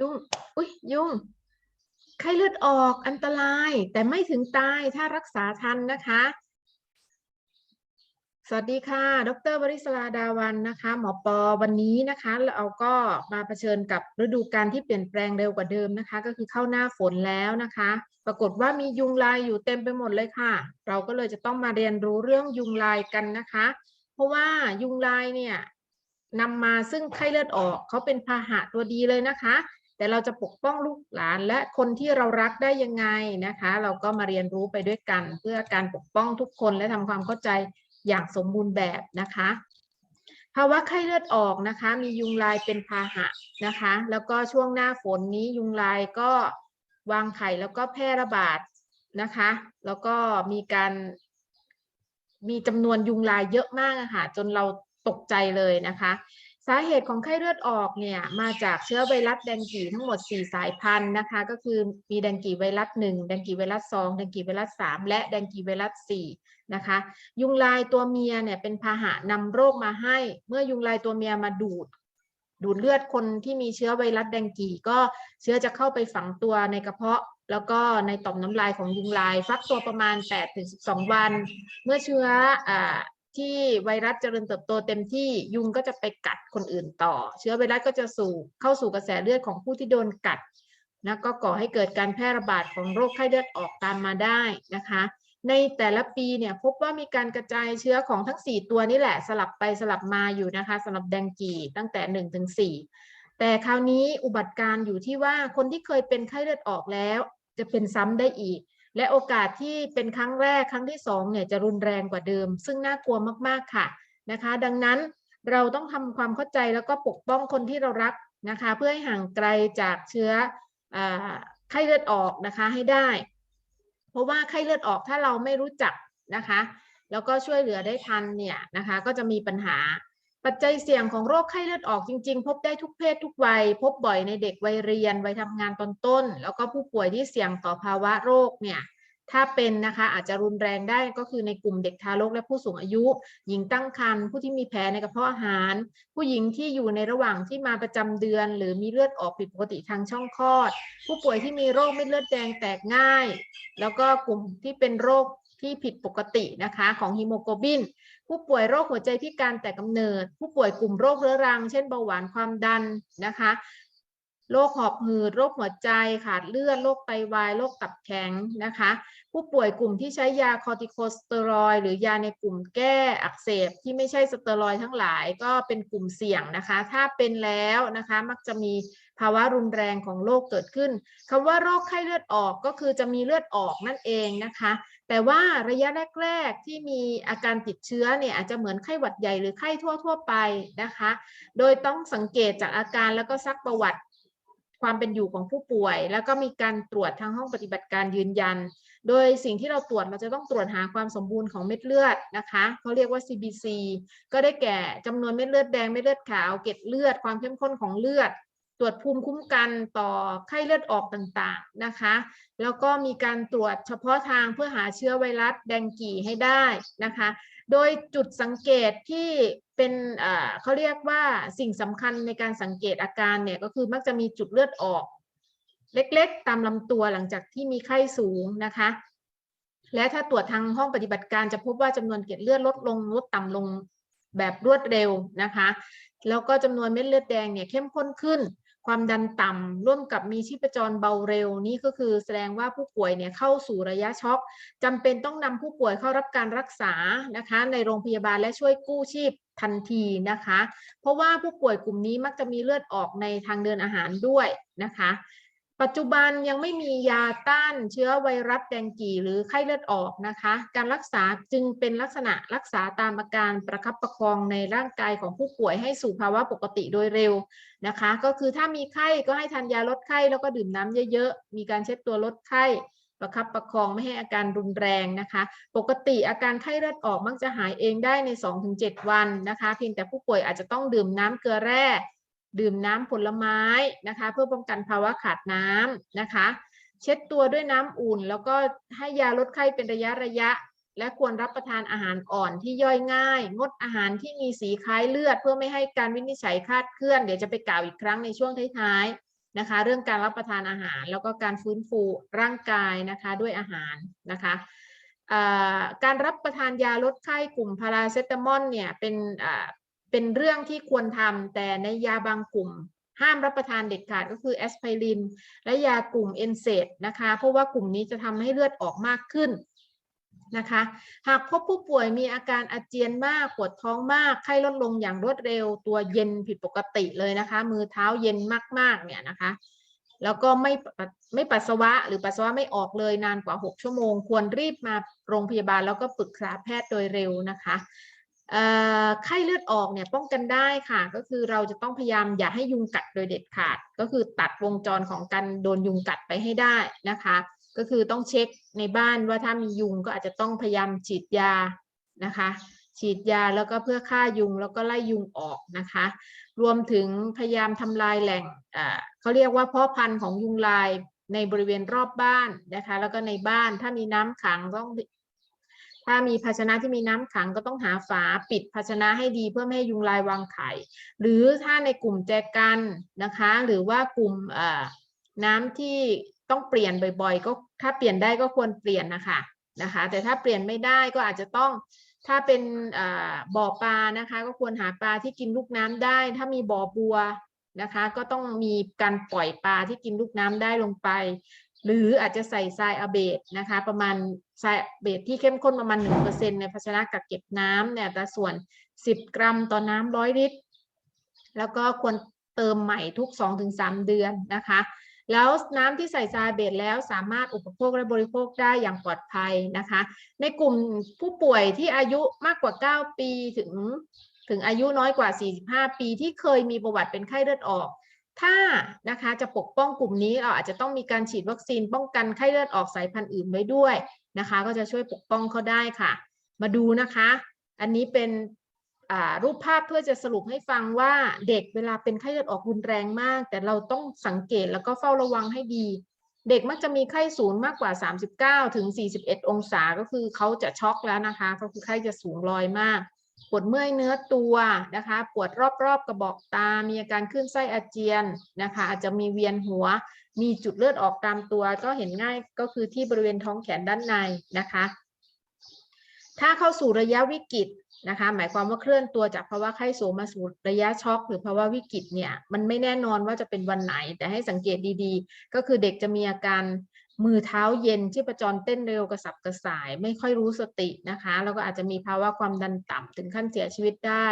ยุงอุ้ยยุงไข้เลือดออกอันตรายแต่ไม่ถึงตายถ้ารักษาทันนะคะ สวัสดีค่ะ ดรวริศราดาวันนะคะ หมอปอวันนี้นะคะเราก็มาเผชิญกับฤดูกาลที่เปลี่ยนแปลงเร็วกว่าเดิมนะคะ ก็คือเข้าหน้าฝนแล้วนะคะ ปรากฏว่ามียุงลายอยู่เต็มไปหมดเลยค่ะ เราก็เลยจะต้องมาเรียนรู้เรื่องยุงลายกันนะคะ เพราะว่ายุงลายเนี่ยนำมาซึ่งไข้เลือดออกเขาเป็นพาหะตัวดีเลยนะคะ แต่เราจะปกป้องลูกหลานและคนที่เรารักได้ยังไงนะคะ เราก็มาเรียนรู้ไปด้วยกัน เพื่อการปกป้องทุกคนและทำความเข้าใจอย่างสมบูรณ์แบบนะคะภาวะไข้เลือดออกนะคะ มียุงลายเป็นพาหะนะคะ แล้วก็ช่วงหน้าฝนนี้ยุงลายก็วางไข่แล้วก็แพร่ระบาดนะคะ แล้วก็มีการมีจำนวนยุงลายเยอะมากะค่ะจนเราตกใจเลยนะคะ สาเหตุของไข้เลือดออกเนี่ยมาจากเชื้อไวรัสแดงกีทั้งหมด 4 สายพันธุ์นะคะ ก็คือมีแดงกีไวรัส1แดงกีไวรัส2แดงกีไวรัส3และแดงกีไวรัส4นะคะ ยุงลายตัวเมียเนี่ยเป็นพาหะนำโรคมาให้ เมื่อยุงลายตัวเมียมาดูด ดูดเลือดคนที่มีเชื้อไวรัสแดงกีก็เชื้อจะเข้าไปฝังตัวในกระเพาะแล้วก็ในต่อมน้ำลายของยุงลาย ฟักตัวประมาณ 8-12 วัน เมื่อเชื้ออ ที่ไวรัสเจริญเติบโตเต็มที่ยุงก็จะไปกัดคนอื่นต่อ เชื้อไวรัสก็จะสู่เข้าสู่กระแสเลือดของผู้ที่โดนกัดนะก็ก่อให้เกิดการแพร่ระบาดของโรคไข้เลือดออกตามมาได้นะคะ ในแต่ละปีเนี่ยพบว่ามีการกระจายเชื้อของทั้ง 4 ตัวนี่แหละสลับไปสลับมาอยู่นะคะสำหรับแดงกีตั้งแต่1ถึง4แต่คราวนี้อุบัติการ์อยู่ที่ว่าคนที่เคยเป็นไข้เลือดออกแล้ว จะเป็นซ้ำได้อีก และโอกาสที่เป็นครั้งแรกครั้งที่สองเนี่ยจะรุนแรงกว่าเดิม ซึ่งน่ากลัวมากๆค่ะนะคะ ดังนั้นเราต้องทำความเข้าใจแล้วก็ปกป้องคนที่เรารักนะคะ เพื่อให้ห่างไกลจากเชื้ออไข้เลือดออกนะคะให้ได้ เพราะว่าไข้เลือดออกถ้าเราไม่รู้จักนะคะ แล้วก็ช่วยเหลือได้ทันเนี่ยนะคะ ก็จะมีปัญหา ปัจจัยเสี่ยงของโรคไข้เลือดออกจริง ๆ พบได้ทุกเพศทุกวัย พบบ่อยในเด็กวัยเรียนวัยทำงานตอนต้น แล้วก็ผู้ป่วยที่เสี่ยงต่อภาวะโรคเนี่ยถ้าเป็นนะคะอาจจะรุนแรงได้ก็คือในกลุ่มเด็กทารกและผู้สูงอายุ หญิงตั้งครรภ์ผู้ที่มีแผลในกระเพาะอาหาร ผู้หญิงที่อยู่ในระหว่างที่มาประจำเดือน หรือมีเลือดออกผิดปกติทางช่องคลอด ผู้ป่วยที่มีโรคเม็ดเลือดแดงแตกง่าย แล้วก็กลุ่มที่เป็นโรคที่ผิดปกตินะคะของฮีโมโกลบิน ผู้ป่วยโรคหัวใจพิการแต่กำเนิด ผู้ป่วยกลุ่มโรคเรื้อรัง เช่นเบาหวานความดันนะคะโรคหอบหืดโรคหัวใจขาดเลือดโรคไตวายโรคตับแข็งนะคะ ผู้ป่วยกลุ่มที่ใช้ยาคอร์ติโคสเตอรอยหรือยาในกลุ่มแก้อักเสบที่ไม่ใช่สเตียรอยทั้งหลายก็เป็นกลุ่มเสี่ยงนะคะ ถ้าเป็นแล้วนะคะมักจะมีภาวะรุนแรงของโรคเกิดขึ้นคำว่าโรคไข้เลือดออกก็คือจะมีเลือดออกนั่นเองนะคะ แต่ว่าระยะแรก ๆ ที่มีอาการติดเชื้อเนี่ยอาจจะเหมือนไข้หวัดใหญ่หรือไข้ทั่ว ๆ ไปนะคะ โดยต้องสังเกตจากอาการแล้วก็ซักประวัติความเป็นอยู่ของผู้ป่วย แล้วก็มีการตรวจทางห้องปฏิบัติการยืนยัน โดยสิ่งที่เราตรวจเราจะต้องตรวจหาความสมบูรณ์ของเม็ดเลือดนะคะเขาเรียกว่า CBC ก็ได้แก่จำนวนเม็ดเลือดแดงเม็ดเลือดขาวเกล็ดเลือด ความเข้มข้นของเลือด ตรวจภูมิคุ้มกันต่อไข้เลือดออกต่างๆนะคะ แล้วก็มีการตรวจเฉพาะทางเพื่อหาเชื้อไวรัสแดงกี่ให้ได้นะคะ โดยจุดสังเกตที่เป็นเขาเรียกว่าสิ่งสำคัญในการสังเกตอาการเนี่ยก็คือมักจะมีจุดเลือดออก เล็กๆ ตามลำตัวหลังจากที่มีไข้สูงนะคะ และถ้าตรวจทางห้องปฏิบัติการจะพบว่าจำนวนเกล็ดเลือดลดลงลดต่ำลงแบบรวดเร็วนะคะ แล้วก็จำนวนเม็ดเลือดแดงเนี่ยเข้มข้นขึ้น ความดันต่ำร่วมกับมีชีพจรเบาเร็ว นี่ก็คือแสดงว่าผู้ป่วยเนี่ยเข้าสู่ระยะช็อกจำเป็นต้องนำผู้ป่วยเข้ารับการรักษานะคะ ในโรงพยาบาลและช่วยกู้ชีพทันทีนะคะ เพราะว่าผู้ป่วยกลุ่มนี้มักจะมีเลือดออกในทางเดินอาหารด้วยนะคะ ปัจจุบันยังไม่มียาต้านเชื้อไวรัสแดงกีหรือไข้เลือดออกนะคะ การรักษาจึงเป็นลักษณะรักษาตามอาการประคับประคองในร่างกายของผู้ป่วยให้สู่ภาวะปกติโดยเร็วนะคะ ก็คือถ้ามีไข้ก็ให้ทานยาลดไข้แล้วก็ดื่มน้ำเยอะๆ มีการเช็ดตัวลดไข้ ประคับประคองไม่ให้อาการรุนแรงนะคะ ปกติอาการไข้เลือดออกมักจะหายเองได้ใน 2-7 วันนะคะ เพียงแต่ผู้ป่วยอาจจะต้องดื่มน้ำเกลือแร่ ดื่มน้ำผลไม้นะคะ เพื่อป้องกันภาวะขาดน้ำนะคะ เช็ดตัวด้วยน้ำอุ่น แล้วก็ให้ยาลดไข้เป็นระยะระยะ และควรรับประทานอาหารอ่อนที่ย่อยง่าย งดอาหารที่มีสีคล้ายเลือด เพื่อไม่ให้การวินิจฉัยคาดเคลื่อน เดี๋ยวจะไปกล่าวอีกครั้งในช่วงท้ายๆนะคะ เรื่องการรับประทานอาหาร แล้วก็การฟื้นฟูร่างกายนะคะด้วยอาหารนะคะการรับประทานยาลดไข้กลุ่มพาราเซตามอลเนี่ยเป็น เป็นเรื่องที่ควรทำแต่ในยาบางกลุ่ม ห้ามรับประทานเด็ดขาดก็คือแอสไพริน และยากลุ่มเอนเซดนะคะ เพราะว่ากลุ่มนี้จะทำให้เลือดออกมากขึ้นนะคะ หากพบผู้ป่วยมีอาการอาเจียนมาก ปวดท้องมาก ไข้ลดลงอย่างรวดเร็ว ตัวเย็นผิดปกติเลยนะคะ มือเท้าเย็นมากๆเนี่ยนะคะ แล้วก็ไม่ไม่ปัสสาวะหรือปัสสาวะไม่ออกเลยนานกว่า 6 ชั่วโมง ควรรีบมาโรงพยาบาลแล้วก็ปรึกษาแพทย์โดยเร็วนะคะ ไข้เลือดออกเนี่ยป้องกันได้ค่ะ ก็คือเราจะต้องพยายามอย่าให้ยุงกัดโดยเด็ดขาด ก็คือตัดวงจรของการโดนยุงกัดไปให้ได้นะคะ ก็คือต้องเช็คในบ้านว่าถ้ามียุงก็อาจจะต้องพยายามฉีดยานะคะ ฉีดยาแล้วก็เพื่อฆ่ายุงแล้วก็ไล่ยุงออกนะคะ รวมถึงพยายามทำลายแหล่งเขาเรียกว่าพาะพันธุ์ของยุงลายในบริเวณรอบบ้านนะคะ แล้วก็ในบ้านถ้ามีน้ำขังต้อง ถ้ามีภาชนะที่มีน้ำขังก็ต้องหาฝาปิดภาชนะให้ดีเพื่อไม่ให้ยุงลายวางไข่ หรือถ้าในกลุ่มแจกันนะคะ หรือว่ากลุ่มน้ำที่ต้องเปลี่ยนบ่อยๆ ก็ถ้าเปลี่ยนได้ก็ควรเปลี่ยนนะคะนะคะ แต่ถ้าเปลี่ยนไม่ได้ก็อาจจะต้องถ้าเป็นบ่อปลานะคะ ก็ควรหาปลาที่กินลูกน้ำได้ ถ้ามีบ่อบัวนะคะ ก็ต้องมีการปล่อยปลาที่กินลูกน้ำได้ลงไป หรืออาจจะใส่ทรายอะเบดนะคะ ประมาณทรายอเบดที่เข้มข้นประมาณ 1%ในภาชนะกักเก็บน้ำเนี่ยแต่ส่วน 10 กรัมต่อน้ำร้อยลิตร แล้วก็ควรเติมใหม่ทุก 2-3 เดือนนะคะ แล้วน้ำที่ใส่ทรายเบดแล้วสามารถอุปโภคและบริโภคได้อย่างปลอดภัยนะคะ ในกลุ่มผู้ป่วยที่อายุมากกว่า 9 ปีถึงถึงอายุน้อยกว่า 45 ปีที่เคยมีประวัติเป็นไข้เลือดออก ถ้านะคะจะปกป้องกลุ่มนี้เราอาจจะต้องมีการฉีดวัคซีนป้องกันไข้เลือดออกสายพันธุ์อื่นไว้ด้วยนะคะ ก็จะช่วยปกป้องเขาได้ค่ะ มาดูนะคะ อันนี้เป็นรูปภาพเพื่อจะสรุปให้ฟังว่าเด็กเวลาเป็นไข้เลือดออกรุนแรงมาก แต่เราต้องสังเกตแล้วก็เฝ้าระวังให้ดี เด็กมักจะมีไข้สูงมากกว่า 39 ถึง 41 องศาก็คือเขาจะช็อกแล้วนะคะก็คือไข้จะสูงลอยมาก ปวดเมื่อยเนื้อตัวนะคะ ปวดรอบๆกระบอกตา มีอาการขึ้นไส้อาเจียนนะคะ อาจจะมีเวียนหัว มีจุดเลือดออกตามตัว ก็เห็นง่ายก็คือที่บริเวณท้องแขนด้านในนะคะ ถ้าเข้าสู่ระยะวิกฤตนะคะ หมายความว่าเคลื่อนตัวจากภาวะไข้สูงมาสู่ระยะช็อก หรือภาวะวิกฤตเนี่ย มันไม่แน่นอนว่าจะเป็นวันไหน แต่ให้สังเกตดีๆ ก็คือเด็กจะมีอาการ มือเท้าเย็นชีพจรเต้นเร็วกระสับกระส่าย ไม่ค่อยรู้สตินะคะ แล้วก็อาจจะมีภาวะความดันต่ำถึงขั้นเสียชีวิตได้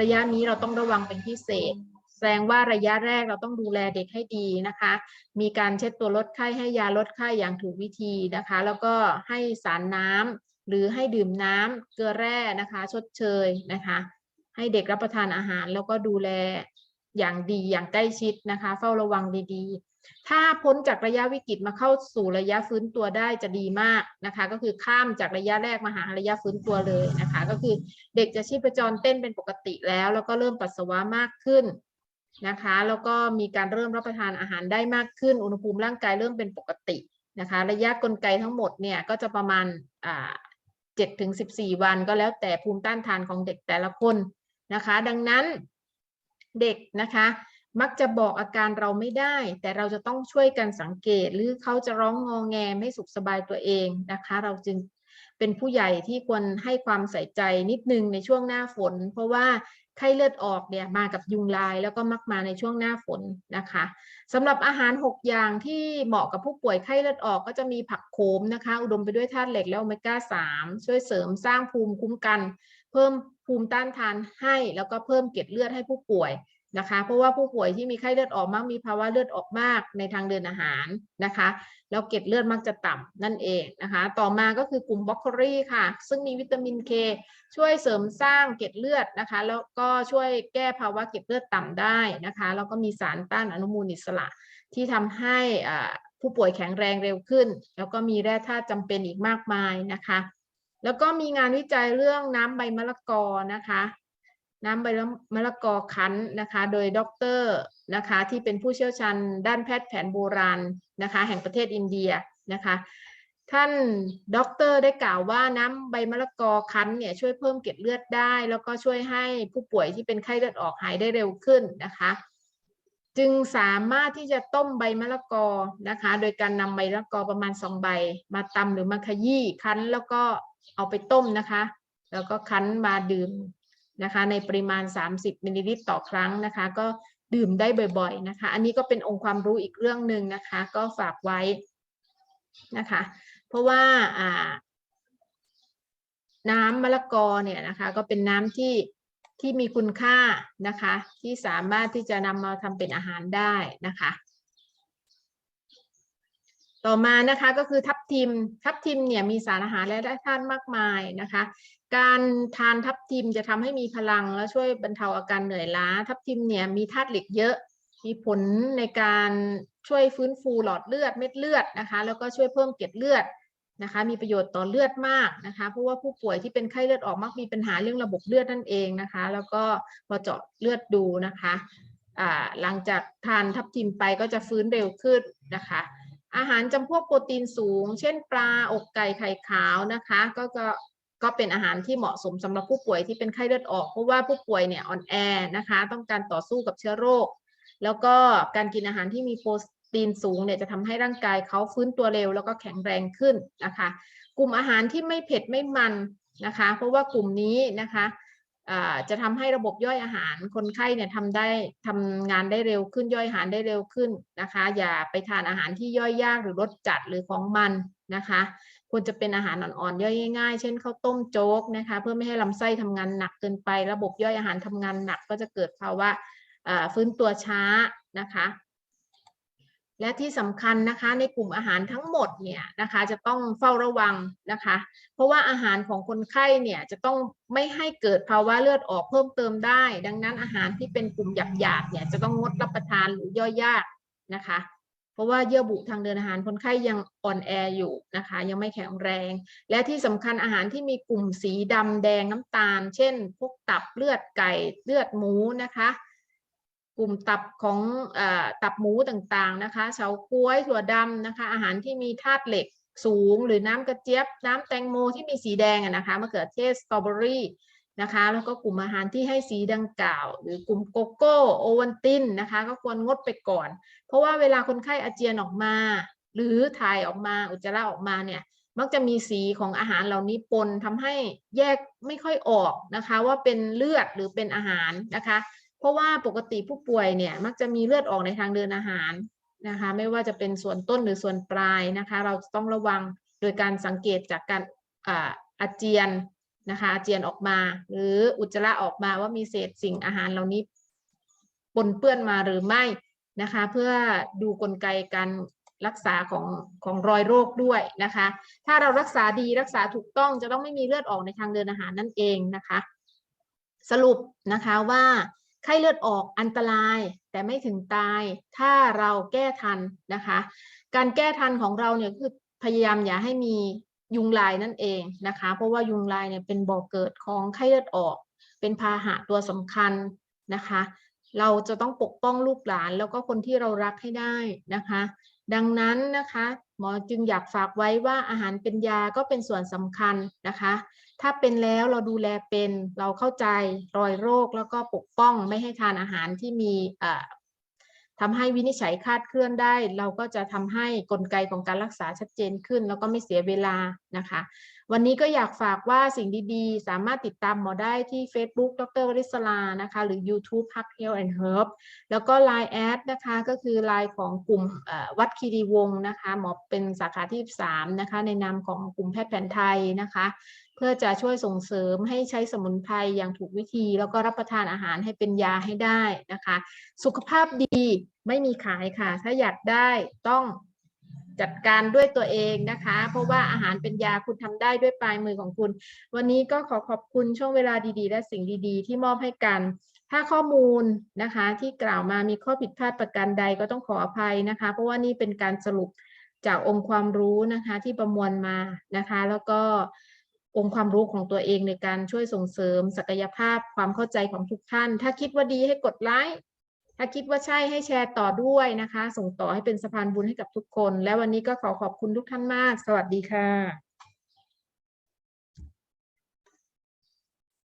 ระยะนี้เราต้องระวังเป็นพิเศษ แสดงว่าระยะแรกเราต้องดูแลเด็กให้ดีนะคะ มีการเช็ดตัวลดไข้ให้ยาลดไข้อย่างถูกวิธีนะคะ แล้วก็ให้สารน้ำหรือให้ดื่มน้ำเกลือแร่นะคะ ชดเชยนะคะ ให้เด็กรับประทานอาหารแล้วก็ดูแลอย่างดีอย่างใกล้ชิดนะคะ เฝ้าระวังดีๆ ถ้าพ้นจากระยะวิกฤตมาเข้าสู่ระยะฟื้นตัวได้จะดีมากนะคะ ก็คือข้ามจากระยะแรกมาหาระยะฟื้นตัวเลยนะคะ ก็คือเด็กจะชีพจรเต้นเป็นปกติแล้ว แล้วก็เริ่มปัสสาวะมากขึ้นนะคะ แล้วก็มีการเริ่มรับประทานอาหารได้มากขึ้น อุณหภูมิร่างกายเริ่มเป็นปกตินะคะ ระยะกลไกทั้งหมดเนี่ยก็จะประมาณอ่าเจ็ดถึงสิบสี่วันก็แล้วแต่ภูมิต้านทานของเด็กแต่ละคนนะคะ ดังนั้นเด็กนะคะ มักจะบอกอาการเราไม่ได้ แต่เราจะต้องช่วยกันสังเกต หรือเขาจะร้องงอแงไม่สุขสบายตัวเองนะคะ เราจึงเป็นผู้ใหญ่ที่ควรให้ความใส่ใจนิดนึงในช่วงหน้าฝน เพราะว่าไข้เลือดออกเนี่ยมากับยุงลาย แล้วก็มักมาในช่วงหน้าฝนนะคะสำหรับอาหาร 6 อย่างที่เหมาะกับผู้ป่วยไข้เลือดออกก็จะมีผักโขมนะคะ อุดมไปด้วยธาตุเหล็กและโอเมก้า 3 ช่วยเสริมสร้างภูมิคุ้มกัน เพิ่มภูมิต้านทานให้ แล้วก็เพิ่มเกล็ดเลือดให้ผู้ป่วย นะคะ เพราะว่าผู้ป่วยที่มีไข้เลือดออกมักมีภาวะเลือดออกมากในทางเดินอาหารนะคะ แล้วเกล็ดเลือดมักจะต่ำนั่นเองนะคะ ต่อมาก็คือกลุ่มบรอกโคลีค่ะ ซึ่งมีวิตามินเคช่วยเสริมสร้างเกล็ดเลือดนะคะ แล้วก็ช่วยแก้ภาวะเกล็ดเลือดต่ำได้นะคะ แล้วก็มีสารต้านอนุมูลอิสระ ที่ทำให้ผู้ป่วยแข็งแรงเร็วขึ้น แล้วก็มีแร่ธาตุจำเป็นอีกมากมายนะคะแล้วก็มีงานวิจัยเรื่องน้ำใบมะละกอนะคะ น้ำใบมะละกอคั้นนะคะ โดยด็อกเตอร์นะคะที่เป็นผู้เชี่ยวชาญด้านแพทย์แผนโบราณนะคะ แห่งประเทศอินเดียนะคะ ท่านด็อกเตอร์ได้กล่าวว่าน้ำใบมะละกอคั้นเนี่ยช่วยเพิ่มเกล็ดเลือดได้ แล้วก็ช่วยให้ผู้ป่วยที่เป็นไข้เลือดออกหายได้เร็วขึ้นนะคะ จึงสามารถที่จะต้มใบมะละกอนะคะ โดยการนำใบมะละกอประมาณสองใบ มาตำหรือมาขยี้คั้นแล้วก็เอาไปต้มนะคะ แล้วก็คั้นมาดื่ม นะคะในปริมาณ 30มิลลิลิตรต่อครั้งนะคะ ก็ดื่มได้บ่อยๆนะคะ อันนี้ก็เป็นองค์ความรู้อีกเรื่องหนึ่งนะคะ ก็ฝากไว้นะคะ เพราะว่าน้ำมะละกอเนี่ยนะคะก็เป็นน้ำที่ที่มีคุณค่านะคะ ที่สามารถที่จะนำมาทำเป็นอาหารได้นะคะ ต่อมานะคะก็คือทับทิม ทับทิมเนี่ยมีสารอาหารและแร่ธาตุมากมายนะคะ การทานทับทิมจะทำให้มีพลังและช่วยบรรเทาอาการเหนื่อยล้า ทับทิมเนี่ยมีธาตุเหล็กเยอะ มีผลในการช่วยฟื้นฟูหลอดเลือดเม็ดเลือดนะคะ แล้วก็ช่วยเพิ่มเกล็ดเลือดนะคะ มีประโยชน์ต่อเลือดมากนะคะ เพราะว่าผู้ป่วยที่เป็นไข้เลือดออกมักมีปัญหาเรื่องระบบเลือดนั่นเองนะคะ แล้วก็พอเจาะเลือดดูนะคะหลังจากทานทับทิมไปก็จะฟื้นเร็วขึ้นนะคะ อาหารจำพวกโปรตีนสูง เช่นปลาอกไก่ไข่ขาวนะคะ ก็ก็ก็เป็นอาหารที่เหมาะสมสำหรับผู้ป่วยที่เป็นไข้เลือดออก เพราะว่าผู้ป่วยเนี่ยอ่อนแอนะคะ ต้องการต่อสู้กับเชื้อโรค แล้วก็การกินอาหารที่มีโปรตีนสูงเนี่ยจะทำให้ร่างกายเขาฟื้นตัวเร็ว แล้วก็แข็งแรงขึ้นนะคะ กลุ่มอาหารที่ไม่เผ็ดไม่มันนะคะ เพราะว่ากลุ่มนี้นะคะ จะทำให้ระบบย่อยอาหารคนไข้เนี่ยทำได้ทำงานได้เร็วขึ้นย่อยอาหารได้เร็วขึ้นนะคะ อย่าไปทานอาหารที่ย่อยยากหรือรสจัดหรือของมันนะคะควรจะเป็นอาหารอ่อนๆย่อยง่ายๆ เช่นข้าวต้มโจ๊กนะคะ เพื่อไม่ให้ลำไส้ทำงานหนักเกินไป ระบบย่อยอาหารทำงานหนักก็จะเกิดภาวะฟื้นตัวช้านะคะ และที่สำคัญนะคะในกลุ่มอาหารทั้งหมดเนี่ยนะคะจะต้องเฝ้าระวังนะคะ เพราะว่าอาหารของคนไข้เนี่ยจะต้องไม่ให้เกิดภาวะเลือดออกเพิ่มเติมได้ ดังนั้นอาหารที่เป็นกลุ่มหยาบๆเนี่ยจะต้องงดรับประทานหรือย่อยยากนะคะ เพราะว่าเยื่อบุทางเดินอาหารคนไข้ยังอ่อนแออยู่นะคะ ยังไม่แข็งแรง และที่สำคัญอาหารที่มีกลุ่มสีดำแดงน้ำตาล เช่น พวกตับเลือดไก่เลือดหมูนะคะ กลุ่มตับของอตับหมูต่างๆนะคะเฉาก๊วยถั่วดำนะคะ อาหารที่มีธาตุเหล็กสูง หรือน้ำกระเจี๊ยบ น้ำแตงโมที่มีสีแดงนะคะมะเขือเทศสตรอเบอรี่นะคะ แล้วก็กลุ่มอาหารที่ให้สีดังกล่าว หรือกลุ่มโกโก้โอวันตินนะคะ ก็ควรงดไปก่อน เพราะว่าเวลาคนไข้อาเจียนออกมา หรือถ่ายออกมาอุจจาระออกมาเนี่ยมักจะมีสีของอาหารเหล่านี้ปนทำให้แยกไม่ค่อยออกนะคะ ว่าเป็นเลือดหรือเป็นอาหารนะคะ เพราะว่าปกติผู้ป่วยเนี่ยมักจะมีเลือดออกในทางเดินอาหารนะคะ ไม่ว่าจะเป็นส่วนต้นหรือส่วนปลายนะคะ เราจะต้องระวังโดยการสังเกตจากการอาอาเจียนนะคะอาเจียนออกมา หรืออุจจาระออกมาว่ามีเศษสิ่งอาหารเหล่านี้ปนเปื้อนมาหรือไม่นะคะ เพื่อดูกลไกการรักษาของของรอยโรคด้วยนะคะ ถ้าเรารักษาดีรักษาถูกต้องจะต้องไม่มีเลือดออกในทางเดินอาหารนั่นเองนะคะ สรุปนะคะว่า ไข้เลือดออกอันตรายแต่ไม่ถึงตาย ถ้าเราแก้ทันนะคะ การแก้ทันของเราเนี่ยคือพยายามอย่าให้มียุงลายนั่นเองนะคะ เพราะว่ายุงลายเนี่ยเป็นบ่อกเกิดของไข้เลือดออก เป็นพาหะตัวสำคัญนะคะ เราจะต้องปกป้องลูกหลานแล้วก็คนที่เรารักให้ได้นะคะ ดังนั้นนะคะหมอจึงอยากฝากไว้ว่าอาหารเป็นยาก็เป็นส่วนสำคัญนะคะ ถ้าเป็นแล้วเราดูแลเป็นเราเข้าใจรอยโรคแล้วก็ปกป้องไม่ให้ทานอาหารที่มี ทำให้วินิจฉัยคาดเคลื่อนได้ เราก็จะทำให้กลไกของการรักษาชัดเจนขึ้น แล้วก็ไม่เสียเวลานะคะ วันนี้ก็อยากฝากว่าสิ่งดีๆ สามารถติดตามหมอได้ที่ Facebook ดรวริศลานะคะ หรือ YouTube Hug Health and Herb แล้วก็ Line แอดนะคะก็คือ Line ของกลุ่มวัดคีรีวงนะคะหมอเป็นสาขาที่ 3 นะคะ ในนามของกลุ่มแพทย์แผนไทยนะคะ เพื่อจะช่วยส่งเสริมให้ใช้สมุนไพรอย่างถูกวิธี แล้วก็รับประทานอาหารให้เป็นยาให้ได้นะคะ สุขภาพดีไม่มีขายค่ะ ถ้าอยากได้ต้องจัดการด้วยตัวเองนะคะ เพราะว่าอาหารเป็นยาคุณทำได้ด้วยปลายมือของคุณ วันนี้ก็ขอขอบคุณช่วงเวลาดีๆ และสิ่งดีๆ ที่มอบให้กัน ถ้าข้อมูลนะคะที่กล่าวมามีข้อผิดพลาดประการใดก็ต้องขออภัยนะคะ เพราะว่านี่เป็นการสรุปจากองค์ความรู้นะคะที่ประมวลมานะคะ แล้วก็ องค์ความรู้ของตัวเองในการช่วยส่งเสริม ศักยภาพความเข้าใจของทุกท่าน ถ้าคิดว่าดีให้กดไลค์ถ้าคิดว่าใช่ให้แชร์ต่อด้วยนะคะ ส่งต่อให้เป็นสะพานบุญให้กับทุกคน และวันนี้ก็ขอขอบคุณทุกท่านมาก สวัสดีค่ะ